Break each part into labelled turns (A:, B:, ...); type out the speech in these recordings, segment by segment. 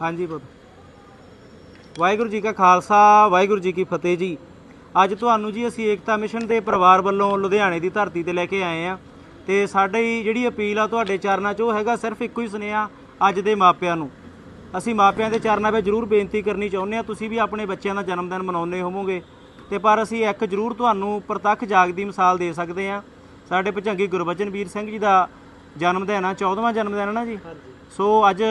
A: ਹਾਂਜੀ ਪੁੱਤ। ਵਾਹਿਗੁਰੂ ਜੀ ਕਾ ਖਾਲਸਾ, ਵਾਹਿਗੁਰੂ ਜੀ ਕੀ ਫਤਿਹ ਜੀ। ਅੱਜ ਤੁਹਾਨੂੰ ਜੀ ਅਸੀਂ ਏਕਤਾ ਮਿਸ਼ਨ ਦੇ ਪਰਿਵਾਰ ਵੱਲੋਂ ਲੁਧਿਆਣੇ ਦੀ ਧਰਤੀ ਤੇ ਲੈ ਕੇ ਆਏ ਆ ਤੇ ਸਾਡੀ ਜਿਹੜੀ ਅਪੀਲ ਆ, ਤੁਹਾਡੇ ਚਰਨਾਂ 'ਚ ਉਹ ਹੈਗਾ ਸਿਰਫ ਇੱਕੋ ਹੀ ਸੁਨੇਹਾ, ਅੱਜ ਦੇ ਮਾਪਿਆਂ ਨੂੰ। ਅਸੀਂ ਮਾਪਿਆਂ ਦੇ ਚਰਨਾਂ 'ਵਿੱਚ ਜ਼ਰੂਰ ਬੇਨਤੀ ਕਰਨੀ ਚਾਹੁੰਦੇ ਆ ਤੁਸੀਂ ਵੀ ਆਪਣੇ ਬੱਚਿਆਂ ਦਾ ਜਨਮ ਦਿਨ ਮਨਾਉਂਦੇ ਹੋਵੋਗੇ। ਤੇ ਪਰ ਅਸੀਂ ਇੱਕ ਜ਼ਰੂਰ ਤੁਹਾਨੂੰ ਪ੍ਰਤੱਖ ਜਾਗਦੀ ਮਿਸਾਲ ਦੇ ਸਕਦੇ ਆ ਸਾਡੇ ਭਜੰਗੀ ਗੁਰਬਚਨ ਵੀਰ ਸਿੰਘ ਜੀ ਦਾ ਜਨਮ ਦਿਨ ਆ 14ਵਾਂ ਜਨਮ ਦਿਨ ਹੈ ਨਾ ਜੀ? ਸੋ ਅੱਜ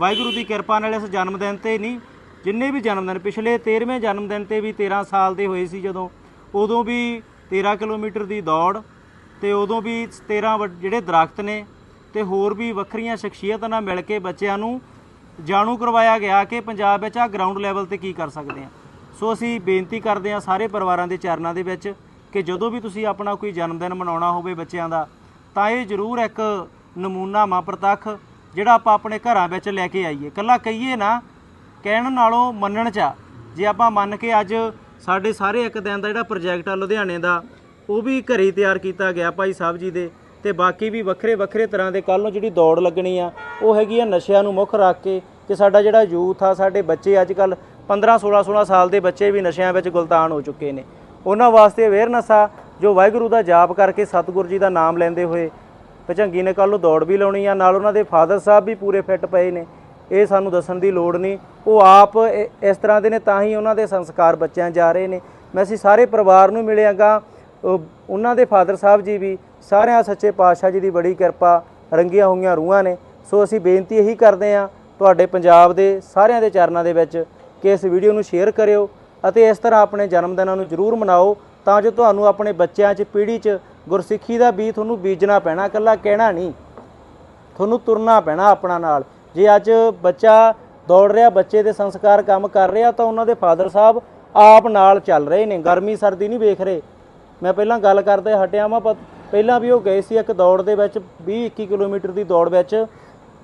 A: ਵਾਹਿਗੁਰੂ ਦੀ ਕਿਰਪਾ ਨਾਲ ਇਸ ਜਨਮ ਦਿਨ ਤੇ ਨਹੀਂ, ਜਿੰਨੇ ਵੀ ਜਨਮ ਦਿਨ, ਪਿਛਲੇ 13ਵੇਂ ਜਨਮ ਦਿਨ ਤੇ ਵੀ 13 ਸਾਲ ਦੇ ਹੋਏ ਸੀ ਜਦੋਂ, ਉਦੋਂ ਵੀ 13 ਕਿਲੋਮੀਟਰ ਦੀ ਦੌੜ ਤੇ ਉਦੋਂ ਵੀ 13 ਵੱਡ- ਜਿਹੜੇ ਦਰਖਤ ਨੇ ਤੇ ਹੋਰ ਵੀ ਵੱਖਰੀਆਂ ਸ਼ਖਸੀਅਤਾਂ ਨਾਲ ਮਿਲ ਕੇ ਬੱਚਿਆਂ ਨੂੰ ਜਾਣੂ ਕਰਵਾਇਆ ਗਿਆ ਕਿ ਪੰਜਾਬ ਵਿੱਚ ਆ ਗਰਾਊਂਡ ਲੈਵਲ ਤੇ ਕੀ ਕਰ ਸਕਦੇ ਆ। ਸੋ ਅਸੀਂ ਬੇਨਤੀ ਕਰਦੇ ਆ ਸਾਰੇ ਪਰਿਵਾਰਾਂ ਦੇ ਚਰਨਾਂ ਦੇ ਵਿੱਚ ਕਿ ਜਦੋਂ ਵੀ ਤੁਸੀਂ ਆਪਣਾ ਕੋਈ ਜਨਮ ਦਿਨ ਮਨਾਉਣਾ ਹੋਵੇ ਬੱਚਿਆਂ ਦਾ, ਤਾਂ ਇਹ ਜ਼ਰੂਰ ਇੱਕ ਨਮੂਨਾ ਮਾਂ ਪ੍ਰਤੱਖ ਜਿਹੜਾ ਆਪਾਂ ਆਪਣੇ ਘਰਾਂ ਵਿੱਚ ਲੈ ਕੇ ਆਈਏ। ਕੱਲਾ ਕਹੀਏ ਨਾ, ਕਹਿਣ ਨਾਲੋਂ ਮੰਨਣ ਚ ਆ। ਜੇ ਆਪਾਂ ਮੰਨ ਕੇ ਅੱਜ ਸਾਡੇ ਸਾਰੇ ਇੱਕ ਦਿਨ ਦਾ ਜਿਹੜਾ ਪ੍ਰੋਜੈਕਟ ਆ ਲੁਧਿਆਣੇ ਦਾ, ਉਹ ਵੀ ਘਰੇ ਹੀ ਤਿਆਰ ਕੀਤਾ ਗਿਆ ਭਾਈ ਸਾਹਿਬ ਜੀ ਦੇ, ਤੇ ਬਾਕੀ ਵੀ ਵੱਖਰੇ ਵੱਖਰੇ ਤਰ੍ਹਾਂ ਦੇ ਕੱਲ ਨੂੰ ਜਿਹੜੀ ਦੌੜ ਲੱਗਣੀ ਆ, ਉਹ ਹੈਗੀ ਆ ਨਸ਼ਿਆਂ ਨੂੰ ਮੁੱਖ ਰੱਖ ਕੇ, ਕਿ ਸਾਡਾ ਜਿਹੜਾ ਯੂਥ ਆ, ਸਾਡੇ ਬੱਚੇ ਅੱਜ ਕੱਲ 15 16 16 ਸਾਲ ਦੇ ਬੱਚੇ ਵੀ ਨਸ਼ਿਆਂ ਵਿੱਚ ਗੁਲਤਾਨ ਹੋ ਚੁੱਕੇ ਨੇ। ਉਹਨਾਂ ਵਾਸਤੇ ਅਵੇਅਰਨੈਸ ਆ, ਜੋ ਵਾਹਿਗੁਰੂ ਦਾ ਜਾਪ ਕਰਕੇ ਸਤਿਗੁਰੂ ਜੀ ਦਾ ਨਾਮ ਲੈਂਦੇ ਹੋਏ ਭਜੰਗੀ ਨੇ ਕੱਲ ਨੂੰ ਦੌੜ ਵੀ ਲਾਉਣੀ ਆ, ਨਾਲ ਉਹਨਾਂ ਦੇ ਫਾਦਰ ਸਾਹਿਬ ਵੀ ਪੂਰੇ ਫਿੱਟ ਪਏ ਨੇ। ਇਹ ਸਾਨੂੰ ਦੱਸਣ ਦੀ ਲੋੜ ਨਹੀਂ। ਉਹ ਆਪ ਇ- ਇਸ ਤਰ੍ਹਾਂ ਦੇ ਨੇ, ਤਾਂ ਹੀ ਉਹਨਾਂ ਦੇ ਸੰਸਕਾਰ ਬੱਚਿਆਂ ਜਾ ਰਹੇ ਨੇ। ਮੈਂ ਅਸੀਂ ਸਾਰੇ ਪਰਿਵਾਰ ਨੂੰ ਮਿਲਿਆਗਾ। ਉਹਨਾਂ ਦੇ ਫਾਦਰ ਸਾਹਿਬ ਜੀ ਵੀ, ਸਾਰਿਆਂ ਸੱਚੇ ਪਾਤਸ਼ਾਹ ਜੀ ਦੀ ਬੜੀ ਕਿਰਪਾ, ਰੰਗੀਆਂ ਹੋਈਆਂ ਰੂਹਾਂ ਨੇ। ਸੋ ਅਸੀਂ ਬੇਨਤੀ ਇਹੀ ਕਰਦੇ ਹਾਂ, ਤੁਹਾਡੇ ਪੰਜਾਬ ਦੇ ਸਾਰਿਆਂ ਦੇ ਚਰਨਾਂ ਦੇ ਵਿੱਚ ਕਿ ਇਸ ਵੀਡੀਓ ਨੂੰ ਸ਼ੇਅਰ ਕਰਿਓ ਅਤੇ ਇਸ ਤਰ੍ਹਾਂ ਆਪਣੇ ਜਨਮ ਦਿਨਾਂ ਨੂੰ ਜ਼ਰੂਰ ਮਨਾਓ, ਤਾਂ ਜੋ ਤੁਹਾਨੂੰ ਆਪਣੇ ਬੱਚਿਆਂ 'ਚ, ਪੀੜ੍ਹੀ 'ਚ ਗੁਰਸਿੱਖੀ ਦਾ ਬੀਜ ਤੁਹਾਨੂੰ ਬੀਜਣਾ ਪੈਣਾ, ਇਕੱਲਾ ਕਹਿਣਾ ਨਹੀਂ। ਤੁਹਾਨੂੰ ਤੁਰਨਾ ਪੈਣਾ ਆਪਣਾ ਨਾਲ। ਜੇ ਅੱਜ ਬੱਚਾ ਦੌੜ ਰਿਹਾ, ਬੱਚੇ ਦੇ ਸੰਸਕਾਰ ਕੰਮ ਕਰ ਰਿਹਾ, ਤਾਂ ਉਹਨਾਂ ਦੇ ਫਾਦਰ ਸਾਹਿਬ ਆਪ ਨਾਲ ਚੱਲ ਰਹੇ ਨੇ। ਗਰਮੀ, ਸਰਦੀ ਨਹੀਂ ਵੇਖ ਰਹੇ। ਮੈਂ ਪਹਿਲਾਂ ਗੱਲ ਕਰਦੇ ਹਟਿਆ ਵਾਂ ਪਹਿਲਾਂ ਵੀ ਉਹ ਗਏ ਸੀ ਇੱਕ ਦੌੜ ਦੇ ਵਿੱਚ 20 21 ਕਿਲੋਮੀਟਰ ਦੀ ਦੌੜ ਵਿੱਚ।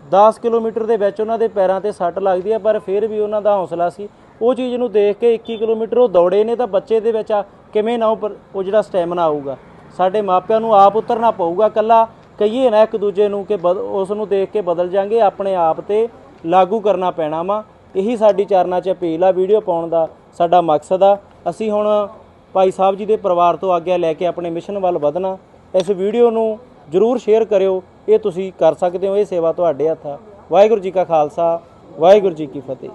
A: 10 ਕਿਲੋਮੀਟਰ ਦੇ ਵਿੱਚ ਉਹਨਾਂ ਦੇ ਪੈਰਾਂ ਤੇ ਸੱਟ ਲੱਗਦੀ ਹੈ ਪਰ ਫਿਰ ਵੀ ਉਹਨਾਂ ਦਾ ਹੌਸਲਾ ਸੀ। ਉਹ ਚੀਜ਼ ਨੂੰ ਦੇਖ ਕੇ 21 ਕਿਲੋਮੀਟਰ ਉਹ ਦੌੜੇ ਨੇ, ਤਾਂ ਬੱਚੇ ਦੇ ਵਿੱਚ ਆ, ਕਿਵੇਂ ਨਾ ਉਹ ਜਿਹੜਾ ਸਟੈਮਿਨਾ ਆਊਗਾ। ਸਾਡੇ ਮਾਪਿਆਂ ਨੂੰ ਆਪ ਉਤਰਨਾ ਪਊਗਾ ਕੱਲਾ ਕਹੀਏ ਨਾ ਇੱਕ ਦੂਜੇ ਨੂੰ ਕਿ ਬਦ- ਉਸ ਨੂੰ ਦੇਖ ਕੇ ਬਦਲ ਜਾਾਂਗੇ, ਆਪਣੇ ਆਪ ਤੇ ਲਾਗੂ ਕਰਨਾ ਪੈਣਾ ਵਾ। ਇਹੀ ਸਾਡੀ ਚਰਨਾਂ 'ਚ ਅਪੀਲ ਆ ਵੀਡੀਓ ਪਾਉਣ ਦਾ, ਸਾਡਾ ਮਕਸਦ ਆ। ਅਸੀਂ ਹੁਣ ਭਾਈ ਸਾਹਿਬ ਜੀ ਦੇ ਪਰਿਵਾਰ ਤੋਂ ਆਗਿਆ ਲੈ ਕੇ ਆਪਣੇ ਮਿਸ਼ਨ ਵੱਲ ਵਧਣਾ। ਇਸ ਵੀਡੀਓ ਨੂੰ ਜਰੂਰ ਸ਼ੇਅਰ ਕਰਿਓ। ਇਹ ਤੁਸੀਂ ਕਰ ਸਕਦੇ ਹੋ, ਇਹ ਸੇਵਾ ਤੁਹਾਡੇ ਹੱਥ ਆ। ਵਾਹਿਗੁਰੂ ਜੀ ਕਾ ਖਾਲਸਾ, ਵਾਹਿਗੁਰੂ ਜੀ ਕੀ ਫਤਿਹ।